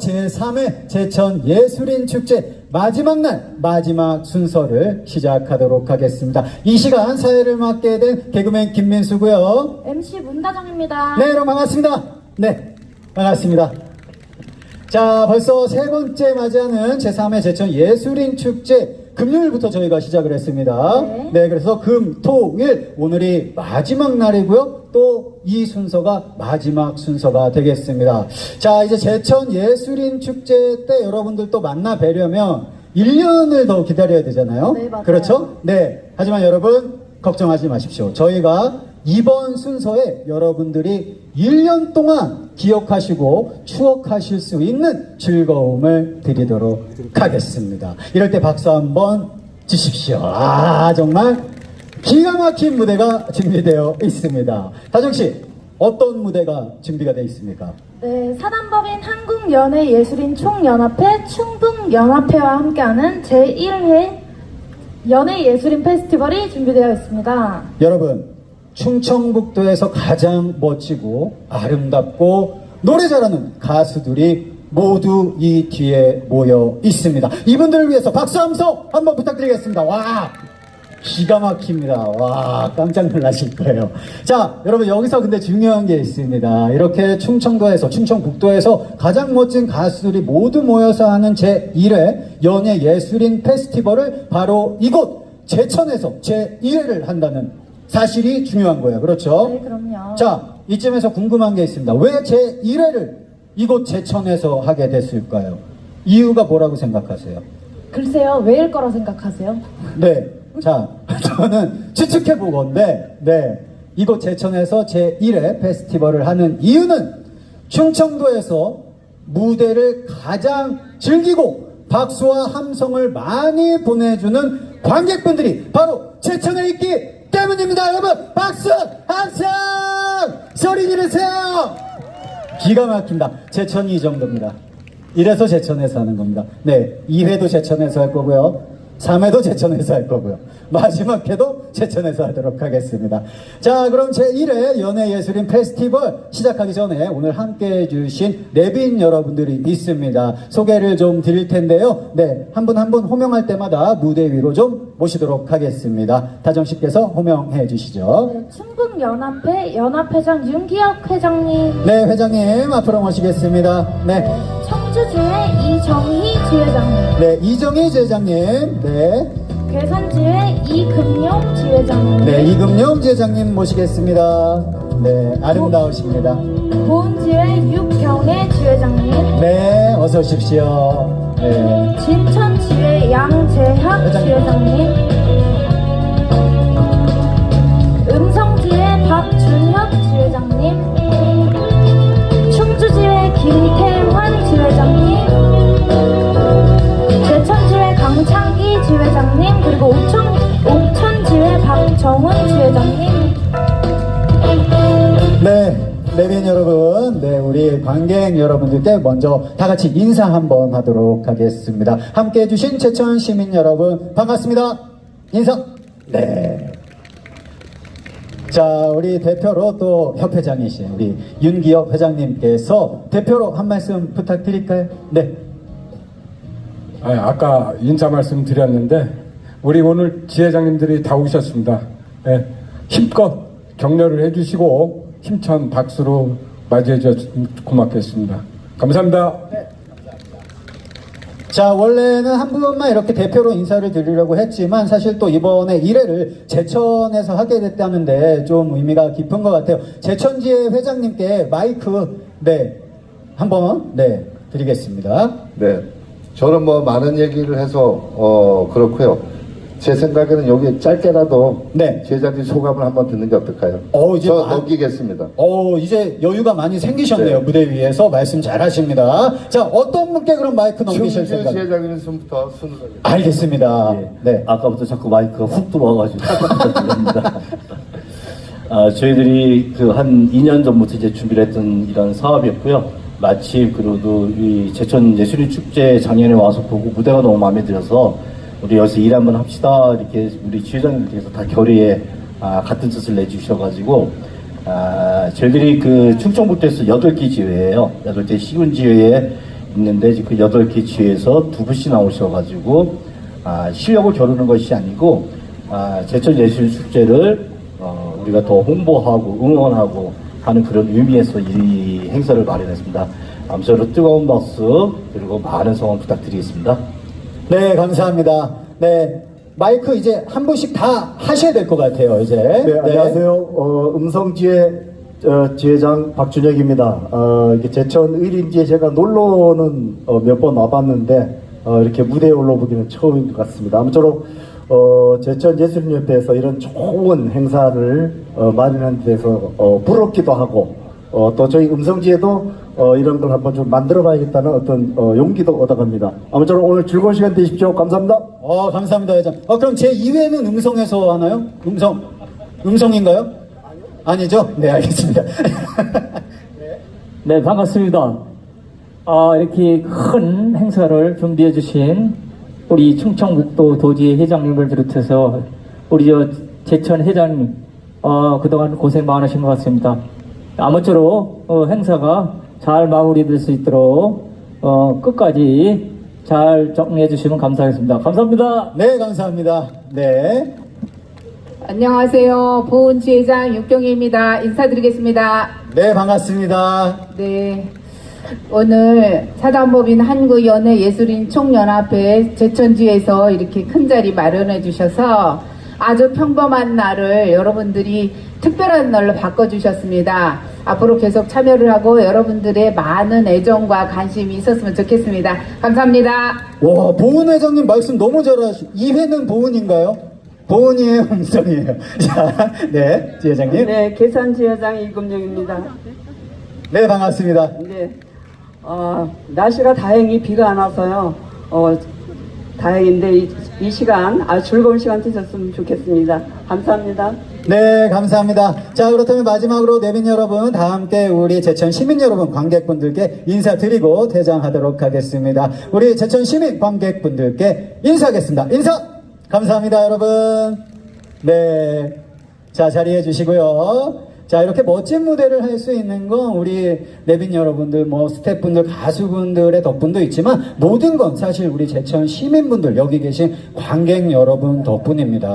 제3회 제천 예술인 축제 마지막 날 마지막 순서를 시작하도록 하겠습니다. 이 시간 사회를 맡게 된 개그맨 김민수고요. MC 문다정입니다. 네, 여러분 반갑습니다. 네, 반갑습니다. 자, 벌써 세 번째 맞이하는 제3회 제천 예술인 축제 금요일부터 저희가 시작을 했습니다. 네. 그래서 금, 토, 일 오늘이 마지막 날이고요. 또 이 순서가 마지막 순서가 되겠습니다. 자, 이제 제천 예술인 축제 때 여러분들 또 만나 뵈려면 1년을 더 기다려야 되잖아요. 네, 맞아요. 그렇죠? 네. 하지만 여러분 걱정하지 마십시오. 저희가 이번 순서에 여러분들이 1년 동안 기억하시고 추억하실 수 있는 즐거움을 드리도록 하겠습니다. 이럴 때 박수 한번 주십시오. 아, 정말 기가 막힌 무대가 준비되어 있습니다. 다정씨, 어떤 무대가 준비가 되어 있습니까? 네, 사단법인 한국연예예술인 총연합회 충북연합회와 함께하는 제1회 연예예술인 페스티벌이 준비되어 있습니다. 여러분, 충청북도에서 가장 멋지고 아름답고 노래 잘하는 가수들이 모두 이 뒤에 모여 있습니다. 이분들을 위해서 박수 함성 한번 부탁드리겠습니다. 와! 기가 막힙니다. 와, 깜짝 놀라실 거예요. 자, 여러분, 여기서 근데 중요한 게 있습니다. 이렇게 충청도에서, 충청북도에서 가장 멋진 가수들이 모두 모여서 하는 제1회 연예 예술인 페스티벌을 바로 이곳 제천에서 제1회를 한다는 사실이 중요한 거예요. 그렇죠? 네, 그럼요. 자, 이쯤에서 궁금한 게 있습니다. 왜 제 1회를 이곳 제천에서 하게 됐을까요? 이유가 뭐라고 생각하세요? 글쎄요, 왜일 거라 생각하세요? 네. 자, 저는 추측해 보건데, 네. 이곳 제천에서 제 1회 페스티벌을 하는 이유는 충청도에서 무대를 가장 즐기고 박수와 함성을 많이 보내주는 관객분들이 바로 제천에 있기 때문입니다. 여러분, 박수, 함성! 소리 지르세요! 기가 막힌다. 제천이 이 정도입니다. 이래서 제천에서 하는 겁니다. 네. 2회도 제천에서 할 거고요. 3회도 제천에서 할 거고요. 마지막 회도 제천에서 하도록 하겠습니다. 자, 그럼 제1회 연예예술인 페스티벌 시작하기 전에 오늘 함께 해주신 내빈 여러분들이 있습니다. 소개를 좀 드릴 텐데요. 네. 한 분 한 분 호명할 때마다 무대 위로 좀 모시도록 하겠습니다. 다정씨께서 호명해 주시죠. 네, 충북연합회 연합회장 윤기혁 회장님, 네, 회장님 앞으로 모시겠습니다. 네. 네, 청주주의 이정희 지회장님, 네, 이정희 제장님. 네. 괴산지회 이금용 지회장님, 네, 이금용 제장님 모시겠습니다. 네, 아름다우십니다. 고은지회 육경애 지회장님, 네, 어서 오십시오. 네. 진천지회 양재학 회장님. 지회장님, 그리고 옥천, 옥천지회 박정훈 지회장님, 네, 내빈 여러분, 네, 우리 관객 여러분들께 먼저 다 같이 인사 한번 하도록 하겠습니다. 함께 해주신 제천 시민 여러분, 반갑습니다. 인사. 네. 자, 우리 대표로 또 협회장이신 우리 윤기혁 회장님께서 대표로 한 말씀 부탁드릴까요? 네. 아, 아까 인사 말씀 드렸는데 우리 오늘 지회장님들이 다 오셨습니다. 예, 힘껏 격려를 해주시고 힘찬 박수로 맞이해 주셨으면 고맙겠습니다. 감사합니다. 자, 원래는 한 분만 이렇게 대표로 인사를 드리려고 했지만 사실 또 이번에 1회를 제천에서 하게 됐다는데 좀 의미가 깊은 것 같아요. 제천지회 회장님께 마이크, 네, 한번, 네, 드리겠습니다. 네. 저는 뭐 많은 얘기를 해서 어 그렇고요. 제 생각에는 여기 짧게라도 네. 제자님 소감을 한번 듣는 게 어떨까요? 어, 이제 저 마- 넘기겠습니다. 어, 이제 여유가 많이 생기셨네요. 네. 무대 위에서 말씀 잘 하십니다. 자, 어떤 분께 그럼 마이크 넘기실 충주 생각? 제자님 순부터 순으로. 알겠습니다. 예. 네. 아까부터 자꾸 마이크가 훅 들어와가지고. 아, 저희들이 그 한 2년 전부터 이제 준비를 했던 이런 사업이었고요. 마침 그래도 이 제천 예술인 축제 작년에 와서 보고 무대가 너무 마음에 들어서 우리 여기서 일 한번 합시다 이렇게 우리 지회장님들께서 다 결의에 아, 같은 뜻을 내주셔가지고 아, 저희들이 그 충청북도에서 8개 지회예요. 8개 시군 지회에 있는데 그 여덟 개 지회에서 두 분씩 나오셔가지고 아, 실력을 겨루는 것이 아니고 아, 제천 예술 축제를 어, 우리가 더 홍보하고 응원하고 하는 그런 의미에서 이 행사를 마련했습니다. 아무쪼록 뜨거운 박수 그리고 많은 성원 부탁드리겠습니다. 네, 감사합니다. 네. 마이크 이제 한 분씩 다 하셔야 될 것 같아요, 이제. 네, 안녕하세요. 어, 음성지회 어, 지회장 박준혁입니다. 어, 이게 제천 의림지에 제가 놀러는 어, 몇 번 와봤는데 어, 이렇게 무대에 올라보기는 처음인 것 같습니다. 아무쪼록 어, 제천 예술협회에서 이런 좋은 행사를 어, 마련한 데서 어, 부럽기도 하고 어, 또 저희 음성지에도 어, 이런 걸 한번 좀 만들어 봐야겠다는 어떤 어, 용기도 얻어갑니다. 아무쪼록 오늘 즐거운 시간 되십시오. 감사합니다. 어, 감사합니다, 회장. 어, 그럼 제 2회는 음성에서 하나요? 음성, 음성인가요? 아니죠? 네, 알겠습니다. 네, 반갑습니다. 아, 이렇게 큰 행사를 준비해 주신 우리 충청북도 도지회 회장님을 비롯해서 우리 저 제천 회장님, 어, 그동안 고생 많으신 것 같습니다. 아무쪼록 어, 행사가 잘 마무리될 수 있도록 어, 끝까지 잘 정리해 주시면 감사하겠습니다. 감사합니다. 네, 감사합니다. 네. 안녕하세요. 보훈지회장 육경희입니다. 인사드리겠습니다. 네, 반갑습니다. 네. 오늘 사단법인 한국연예예술인 총연합회 제천지에서 이렇게 큰 자리 마련해 주셔서 아주 평범한 날을 여러분들이 특별한 날로 바꿔주셨습니다. 앞으로 계속 참여를 하고 여러분들의 많은 애정과 관심이 있었으면 좋겠습니다. 감사합니다. 와, 보은 회장님 말씀 너무 잘하시, 2회는 보은인가요? 보은이에요, 음성이에요. 자, 네, 지회장님. 네, 계산 지회장 이금정입니다. 네, 반갑습니다. 네, 어, 날씨가 다행히 비가 안 와서요. 어, 다행인데 이, 이 시간 아주 즐거운 시간 되셨으면 좋겠습니다. 감사합니다. 네, 감사합니다. 자, 그렇다면 마지막으로 내빈 여러분, 다 함께 우리 제천 시민 여러분, 관객분들께 인사드리고 퇴장하도록 하겠습니다. 우리 제천 시민 관객분들께 인사하겠습니다. 인사! 감사합니다, 여러분. 네. 자, 자리해 주시고요. 자, 이렇게 멋진 무대를 할 수 있는 건 우리 내빈 여러분들, 뭐, 스태프분들, 가수분들의 덕분도 있지만 모든 건 사실 우리 제천 시민분들, 여기 계신 관객 여러분 덕분입니다.